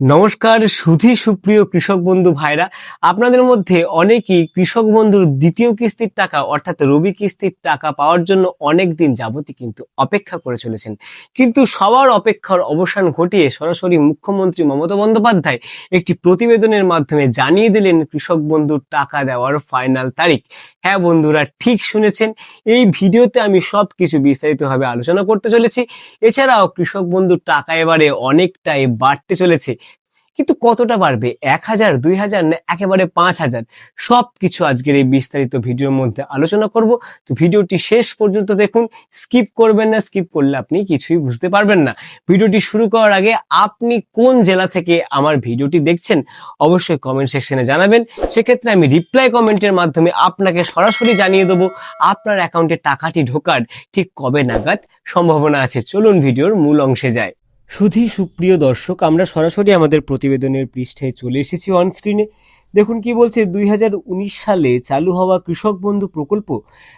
নমস্কার, সুধী সুপ্রিয় কৃষক বন্ধু ভাইরা। আপনাদের মধ্যে অনেকেই কৃষক বন্ধুর দ্বিতীয় কিস্তির টাকা অর্থাৎ রবি কিস্তির টাকা পাওয়ার জন্য অনেক দিন যাবতই কিন্তু অপেক্ষা করে চলেছেন। কিন্তু সবার অপেক্ষার অবসান ঘটিয়ে সরাসরি মুখ্যমন্ত্রী মমতা বন্দ্যোপাধ্যায় একটি প্রতিবেদনের মাধ্যমে জানিয়ে দিলেন কৃষক বন্ধুর টাকা দেওয়ার ফাইনাল তারিখ। হ্যাঁ বন্ধুরা, ঠিক শুনেছেন। এই ভিডিওতে আমি সব কিছু বিস্তারিতভাবে আলোচনা করতে চলেছি। এছাড়াও কৃষক বন্ধুর টাকা এবারে অনেকটাই বাড়তে চলেছে। কিন্তু কতটা বাড়বে? এক হাজার, দুই হাজার না একেবারে পাঁচ হাজার? সব কিছু আজকের এই বিস্তারিত ভিডিওর মধ্যে আলোচনা করব। তো ভিডিওটি শেষ পর্যন্ত দেখুন। স্কিপ করবেন না, স্কিপ করলে আপনি কিছুই বুঝতে পারবেন না। ভিডিওটি শুরু করার আগে আপনি কোন জেলা থেকে আমার ভিডিওটি দেখছেন, অবশ্যই কমেন্ট সেকশনে জানাবেন। সেক্ষেত্রে আমি রিপ্লাই কমেন্টের মাধ্যমে আপনাকে সরাসরি জানিয়ে দেবো, আপনার অ্যাকাউন্টে টাকাটি ঢোকার ঠিক কবে নাগাদ সম্ভাবনা আছে। চলুন ভিডিওর মূল অংশে যায় সুধী সুপ্রিয় দর্শক, আমরা সরাসরি আমাদের প্রতিবেদনের পৃষ্ঠায় চলে এসেছি অন স্ক্রিনে দেখুন কি বলছে, দুই হাজার উনিশ সালে চালু হওয়া কৃষক বন্ধু প্রকল্প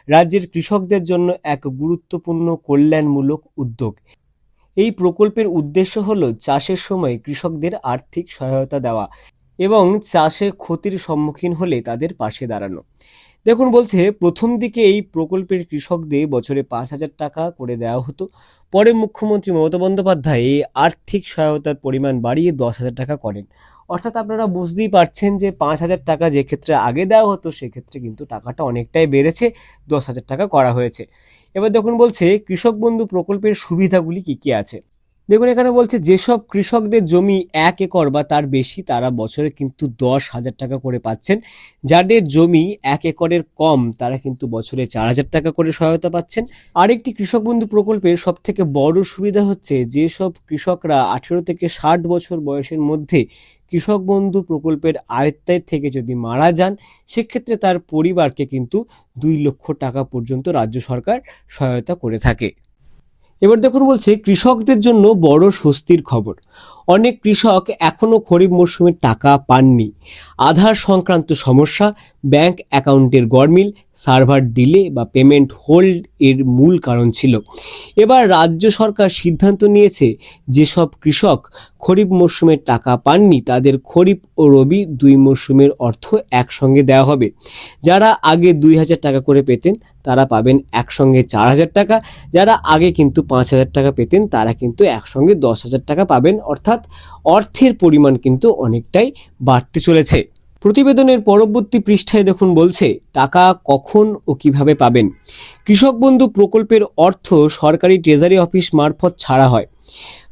রাজ্যের কৃষকদের জন্য এক গুরুত্বপূর্ণ কল্যাণমূলক উদ্যোগ। এই প্রকল্পের উদ্দেশ্য হল চাষের সময় কৃষকদের আর্থিক সহায়তা দেওয়া এবং চাষে ক্ষতির সম্মুখীন হলে তাদের পাশে দাঁড়ানো। দেখুন, বলছে প্রথম দিকে এই প্রকল্পের কৃষকদের বছরে পাঁচ হাজার টাকা করে দেওয়া হতো। পরে মুখ্যমন্ত্রী মমতা বন্দ্যোপাধ্যায় এই আর্থিক সহায়তার পরিমাণ বাড়িয়ে দশ হাজার টাকা করেন। অর্থাৎ আপনারা বুঝতেই পারছেন যে পাঁচ হাজার টাকা যে ক্ষেত্রে আগে দেওয়া হতো সেক্ষেত্রে কিন্তু টাকাটা অনেকটাই বেড়েছে, দশ হাজার টাকা করা হয়েছে। এবার দেখুন, বলছে কৃষক বন্ধু প্রকল্পের সুবিধাগুলি কি কি আছে? দেখুন, এখানে বলছে, যেসব কৃষকদের জমি এক একর বা তার বেশি, তারা বছরে কিন্তু দশ হাজার টাকা করে পাচ্ছেন। যাদের জমি এক একরের কম, তারা কিন্তু বছরে চার হাজার টাকা করে সহায়তা পাচ্ছেন। আরেকটি কৃষক বন্ধু প্রকল্পের সব থেকে বড় সুবিধা হচ্ছে, যেসব কৃষকরা আঠেরো থেকে ষাট বছর বয়সের মধ্যে কৃষক বন্ধু প্রকল্পের আয়ত্তায় থেকে যদি মারা যান, সেক্ষেত্রে তার পরিবারকে কিন্তু দুই লক্ষ টাকা পর্যন্ত রাজ্য সরকার সহায়তা করে থাকে। এবার দেখুন বলছে কৃষকদের জন্য বড় স্বস্তির খবর। অনেক কৃষক এখনও খরিফ মরশুমের টাকা পাননি। আধার সংক্রান্ত সমস্যা, ব্যাংক অ্যাকাউন্টের গরমিল সার্ভার ডিলে বা পেমেন্ট হোল্ড এর মূল কারণ ছিল। এবার রাজ্য সরকার সিদ্ধান্ত নিয়েছে যেসব কৃষক খরিফ মরশুমের টাকা পাননি, তাদের খরিফ ও রবি দুই মরশুমের অর্থ একসঙ্গে দেওয়া হবে। যারা আগে দুই হাজার টাকা করে পেতেন, তারা পাবেন একসঙ্গে চার হাজার টাকা। যারা আগে কিন্তু পাঁচ হাজার টাকা পেতেন, তারা কিন্তু একসঙ্গে দশ হাজার টাকা পাবেন। অর্থাৎ অর্থের পরিমাণ কিন্তু অনেকটাই বাড়তে চলেছে। প্রতিবেদনের পরবর্তী পৃষ্ঠায় দেখুন বলছে, টাকা কখন ও কীভাবে পাবেন? কৃষক বন্ধু প্রকল্পের অর্থ সরকারি ট্রেজারি অফিস মারফত ছাড়া হয়।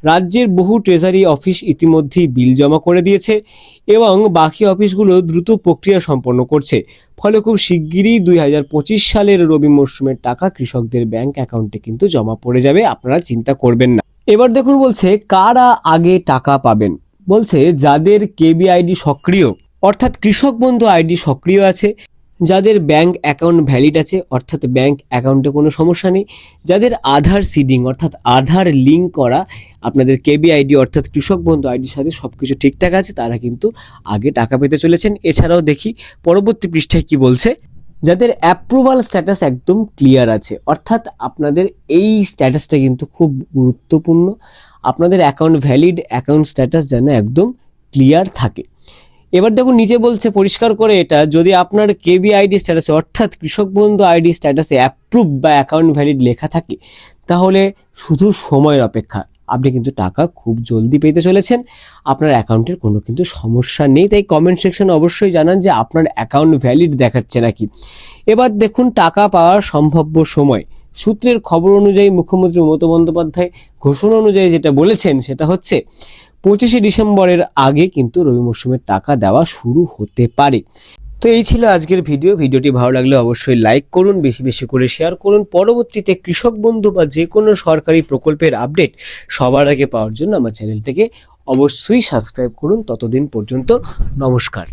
রাজ্যের বহু ট্রেজারি অফিস ইতিমধ্যেই বিল জমা করে দিয়েছে এবং বাকি অফিসগুলো দ্রুত প্রক্রিয়া সম্পন্ন করছে। ফলে খুব শিগগিরই দুই হাজার পঁচিশ সালের রবি মরশুমের টাকা কৃষকদের ব্যাংক অ্যাকাউন্টে কিন্তু জমা পড়ে যাবে, আপনারা চিন্তা করবেন না। এবার দেখুন বলছে, কারা আগে টাকা পাবেন? বলছে, যাদের কেবিআইডি সক্রিয়, অর্থাৎ কৃষক বন্ধু আইডি সক্রিয় আছে, যাদের ব্যাংক অ্যাকাউন্ট ভ্যালিড আছে, অর্থাৎ ব্যাংক অ্যাকাউন্টে কোনো সমস্যা নেই, যাদের আধার সিডিং, অর্থাৎ আধার লিঙ্ক করা, আপনাদের কেবি আইডি অর্থাৎ কৃষক বন্ধু আইডির সাথে সব কিছু ঠিকঠাক আছে, তারা কিন্তু আগে টাকা পেতে চলেছেন। এছাড়াও দেখি, পরবর্তী পৃষ্ঠায় কি বলছে? যাদের অ্যাপ্রুভাল স্ট্যাটাস একদম ক্লিয়ার আছে, অর্থাৎ আপনাদের এই স্ট্যাটাসটা কিন্তু খুব গুরুত্বপূর্ণ। আপনাদের অ্যাকাউন্ট ভ্যালিড অ্যাকাউন্ট স্ট্যাটাস যেন একদম ক্লিয়ার থাকে। এবার দেখুন নিচে বলছে পরিষ্কার করে এটা, যদি আপনার কেবি আইডি স্ট্যাটাসে অর্থাৎ কৃষক বন্ধু আইডি স্ট্যাটাসে অ্যাপ্রুভ বা অ্যাকাউন্ট ভ্যালিড লেখা থাকে, তাহলে শুধু সময়ের অপেক্ষা। আপনি কিন্তু টাকা খুব জলদি পেতে চলেছেন। আপনার অ্যাকাউন্টের কোনো কিন্তু সমস্যা নেই। তাই কমেন্ট সেকশনে অবশ্যই জানান যে আপনার অ্যাকাউন্ট ভ্যালিড দেখাচ্ছে নাকি। এবার দেখুন টাকা পাওয়ার সম্ভাব্য সময়। সূত্রের খবর অনুযায়ী মুখ্যমন্ত্রী মমতা বন্দ্যোপাধ্যায় ঘোষণা অনুযায়ী যেটা বলেছেন সেটা হচ্ছে, পঁচিশে ডিসেম্বরের আগে কিন্তু রবি মরশুমের টাকা দেওয়া শুরু হতে পারে। তো এই ছিল আজকের ভিডিও। ভিডিওটি ভালো লাগলে অবশ্যই লাইক করুন, বেশি বেশি করে শেয়ার করুন। পরবর্তীতে কৃষক বন্ধু বা যে কোনো সরকারি প্রকল্পের আপডেট সবার আগে পাওয়ার জন্য আমার চ্যানেলটিকে অবশ্যই সাবস্ক্রাইব করুন। ততদিন পর্যন্ত নমস্কার।